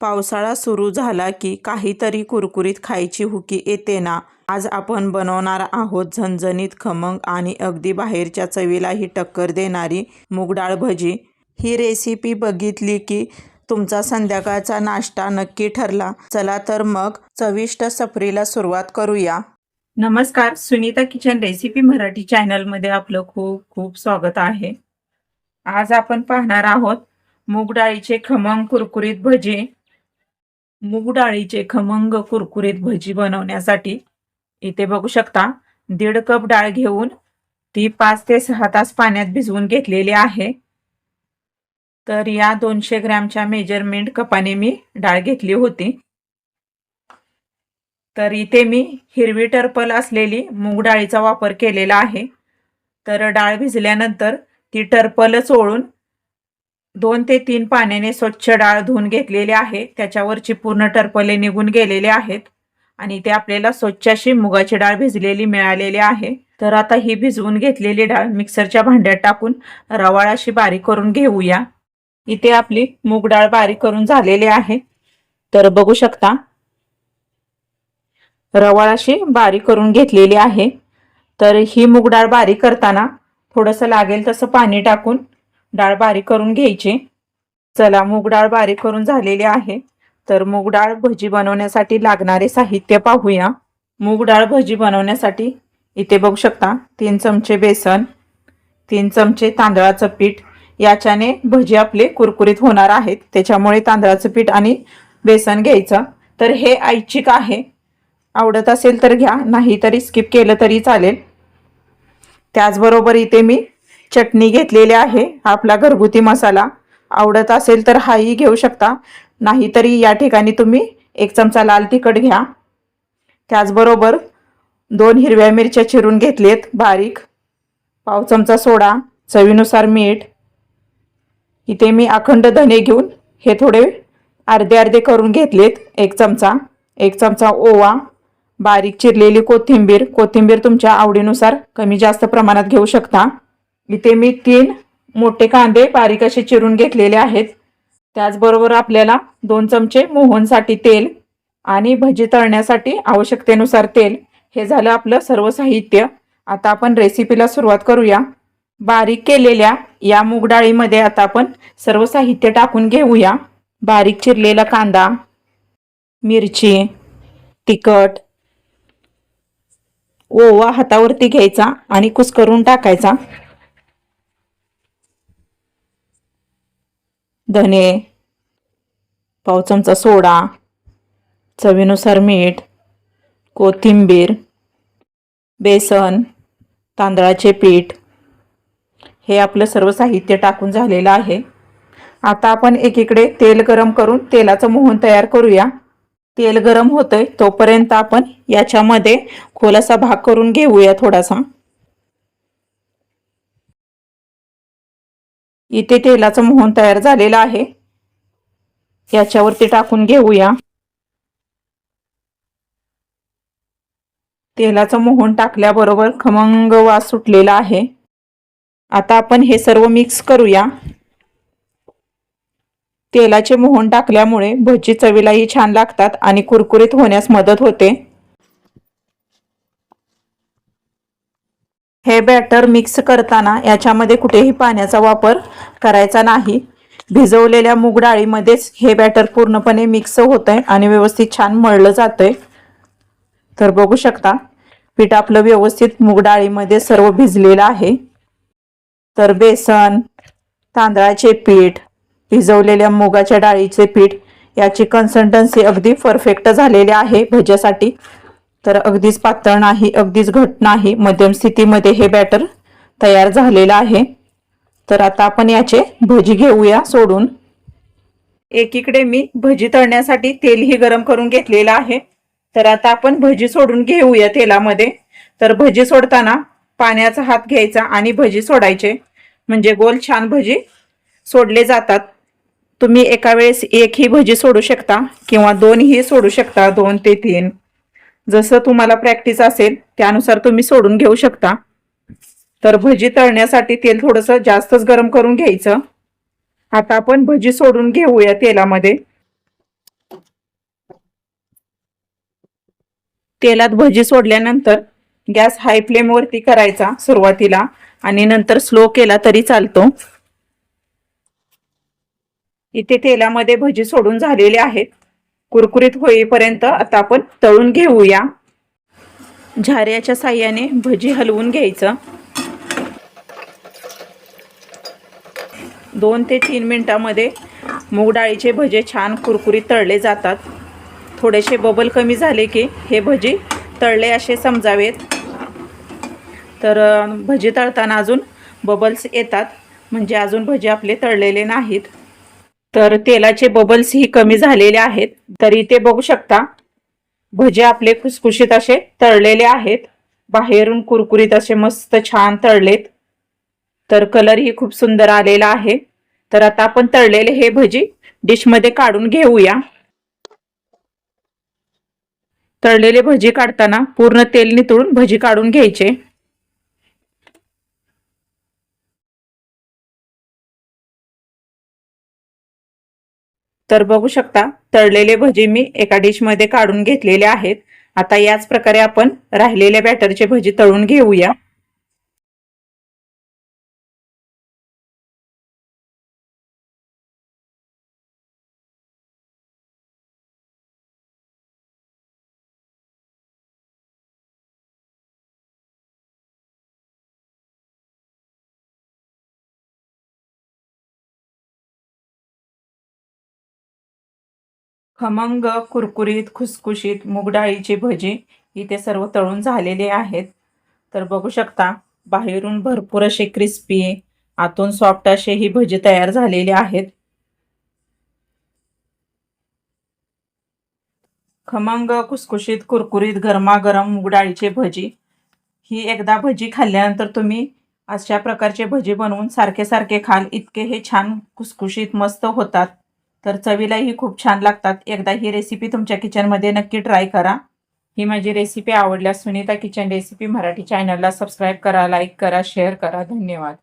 पावसाळा सुरू झाला की काहीतरी कुरकुरीत खायची हुकी येते ना? आज आपण बनवणार आहोत झणझणीत खमंग आणि अगदी बाहेरच्या चवीलाही टक्कर देणारी मूगडाळ भजी. ही रेसिपी बघितली की तुमचा संध्याकाळचा नाश्ता नक्की ठरला. चला तर मग चविष्ट सफरीला सुरुवात करूया. नमस्कार. सुनीता किचन रेसिपी मराठी चॅनलमध्ये आपलं खूप खूप स्वागत आहे. आज आपण पाहणार आहोत मूग डाळीचे खमंग कुरकुरीत भजी. मूग डाळीचे खमंग कुरकुरीत भजी बनवण्यासाठी इथे बघू शकता दीड कप डाळ घेऊन ती पाच ते सहा तास पाण्यात भिजवून घेतलेली आहे. तर या दोनशे ग्रॅमच्या मेजरमेंट कपाने मी डाळ घेतली होती. तर इथे मी हिरवी टर्पल असलेली मूग डाळीचा वापर केलेला आहे. तर डाळ भिजल्यानंतर ती टर्पल चोळून दोन ते तीन पाण्याने स्वच्छ डाळ धुवून घेतलेली आहे. त्याच्यावरची पूर्ण टरपले निघून गेलेले आहेत आणि ते आपल्याला स्वच्छ अशी मुगाची डाळ भिजलेली मिळालेली आहे. तर आता ही भिजवून घेतलेली डाळ मिक्सरच्या भांड्यात टाकून रवाळ अशी बारीक करून घेऊया. इथे आपली मूग डाळ बारीक करून झालेली आहे. तर बघू शकता रवाळ अशी बारीक करून घेतलेली आहे. तर ही मूग डाळ बारीक करताना थोडंसं लागेल तसं पाणी टाकून डाळ बारीक करून घ्यायची. चला मूग डाळ बारीक करून झालेली आहे. तर मूग डाळ भजी बनवण्यासाठी लागणारे साहित्य पाहूया. मूग डाळ भजी बनवण्यासाठी इथे बघू शकता तीन चमचे बेसन तीन चमचे तांदळाचं पीठ. याच्याने भजी आपले कुरकुरीत होणार आहेत. त्याच्यामुळे तांदळाचं पीठ आणि बेसन घ्यायचं. तर हे ऐच्छिक आहे. आवडत असेल तर घ्या नाही तरी स्किप केलं तरी चालेल. त्याचबरोबर इथे मी चटणी घेतलेली आहे आपला घरगुती मसाला. आवडत असेल तर हाही घेऊ शकता. नाहीतरी या ठिकाणी तुम्ही एक चमचा लाल तिखट घ्या. त्याचबरोबर दोन हिरव्या मिरच्या चिरून घेतलेत बारीक. पाव चमचा सोडा चवीनुसार मीठ. इथे मी अखंड धने घेऊन हे थोडे अर्धे अर्धे करून घेतलेत एक चमचा. एक चमचा ओवा बारीक चिरलेली कोथिंबीर. कोथिंबीर तुमच्या आवडीनुसार कमी जास्त प्रमाणात घेऊ शकता. इथे मी तीन मोठे कांदे बारीक असे चिरून घेतलेले आहेत. त्याचबरोबर आपल्याला दोन चमचे मोहनसाठी तेल आणि भजी तळण्यासाठी आवश्यकतेनुसार तेल. हे झालं आपलं सर्व साहित्य. आता आपण रेसिपीला सुरुवात करूया. बारीक केलेल्या या मूग डाळीमध्ये आता आपण सर्व साहित्य टाकून घेऊया. बारीक चिरलेला कांदा मिरची तिखट ओवा हातावरती घ्यायचा आणि कुस्करून टाकायचा. धने पाव चमचा सोडा चवीनुसार मीठ कोथिंबीर बेसन तांदळाचे पीठ हे आपलं सर्व साहित्य टाकून झालेलं आहे. आता आपण एकीकडे तेल गरम करून तेलाचं मोहन तयार करूया. तेल गरम होतंय तोपर्यंत आपण याच्यामध्ये खोलासा भाग करून घेऊया थोडासा. इथे तेलाचं मोहन तयार झालेलं आहे. याच्यावरती टाकून घेऊया. तेलाचं मोहन टाकल्याबरोबर खमंग वास सुटलेला आहे. आता आपण हे सर्व मिक्स करूया. तेलाचे मोहन टाकल्यामुळे भजी चवीलाही छान लागतात आणि कुरकुरीत होण्यास मदत होते. हे बॅटर मिक्स करताना याच्यामध्ये कुठेही पाण्याचा वापर करायचा नाही. भिजवलेल्या मूग डाळीमध्येच हे बॅटर पूर्णपणे मिक्स होत आहे आणि व्यवस्थित छान मळलं जातंय. तर बघू शकता पीठ आपलं व्यवस्थित मूग डाळीमध्ये सर्व भिजलेलं आहे. तर बेसन तांदळाचे पीठ भिजवलेल्या मुगाच्या डाळीचे पीठ याची कन्सिस्टन्सी अगदी परफेक्ट झालेली आहे. भज्यासाठी तर अगदीच पातळ नाही अगदीच घट नाही. मध्यम स्थितीमध्ये हे बॅटर तयार झालेलं आहे. तर आता आपण याचे भजी घेऊया सोडून. एकीकडे मी भजी तळण्यासाठी तेलही गरम करून घेतलेलं आहे. तर आता आपण भजी सोडून घेऊया तेलामध्ये. तर भजी सोडताना पाण्याचा हात घ्यायचा आणि भजी सोडायचे. म्हणजे गोल छान भजी सोडले जातात. तुम्ही एका वेळेस एक ही भजी सोडू शकता किंवा दोनही सोडू शकता दोन ते तीन. जसं तुम्हाला प्रॅक्टिस असेल त्यानुसार तुम्ही सोडून घेऊ शकता. तर भजी तळण्यासाठी तेल थोडंसं जास्तच गरम करून घ्यायचं. आता आपण भजी सोडून घेऊया तेलामध्ये. तेलात भजी सोडल्यानंतर गॅस हाय फ्लेमवरती करायचा सुरुवातीला आणि नंतर स्लो केला तरी चालतो. इथे तेलामध्ये भजी सोडून झालेले आहेत. कुरकुरीत होईपर्यंत आता आपण तळून घेऊया. झाऱ्याच्या साह्याने भजी हलवून घ्यायचं. दोन ते तीन मिनटामध्ये मूग डाळीचे भजे छान कुरकुरीत तळले जातात. थोडेसे बबल कमी झाले की हे भजी तळले असे समजावेत. तर भजी तळताना अजून बबल्स येतात. म्हणजे अजून भजी आपले तळलेले नाहीत. तर तेलाचे बबल्स ही कमी झालेले आहेत. तरी ते बघू शकता. भजे आपले खुसखुशीत असे तळलेले आहेत. बाहेरून कुरकुरीत असे मस्त छान तळलेत. तर कलरही खूप सुंदर आलेला आहे. तर आता आपण तळलेले हे भजी डिशमध्ये काढून घेऊया. तळलेले भजी काढताना पूर्ण तेल नितळून भजी काढून घ्यायचे. तर बघू शकता तळलेले भजी मी एका डिशमध्ये काढून घेतलेले आहेत. आता याच प्रकारे आपण राहिलेल्या बॅटरचे भजी तळून घेऊया. खमंग कुरकुरीत खुसखुशीत मूग डाळीचे भजी इथे सर्व तळून झालेले आहेत. तर बघू शकता बाहेरून भरपूर असे क्रिस्पी आतून सॉफ्ट असे ही भजी तयार झालेले आहेत. खमंग खुसखुशीत कुरकुरीत गरमागरम मुगडाळीचे भजी ही एकदा भजी खाल्ल्यानंतर तुम्ही अशा प्रकारचे भजी बनवून सारखे सारखे खाल इतके हे छान खुसखुशीत मस्त होतात. तर चवीलाही खूप छान लागतात. एकदा ही रेसिपी तुमच्या किचनमध्ये नक्की ट्राय करा. ही माझी रेसिपी आवडल्यास सुनीता किचन रेसिपी मराठी चॅनलला सबस्क्राईब करा लाईक करा शेअर करा. धन्यवाद.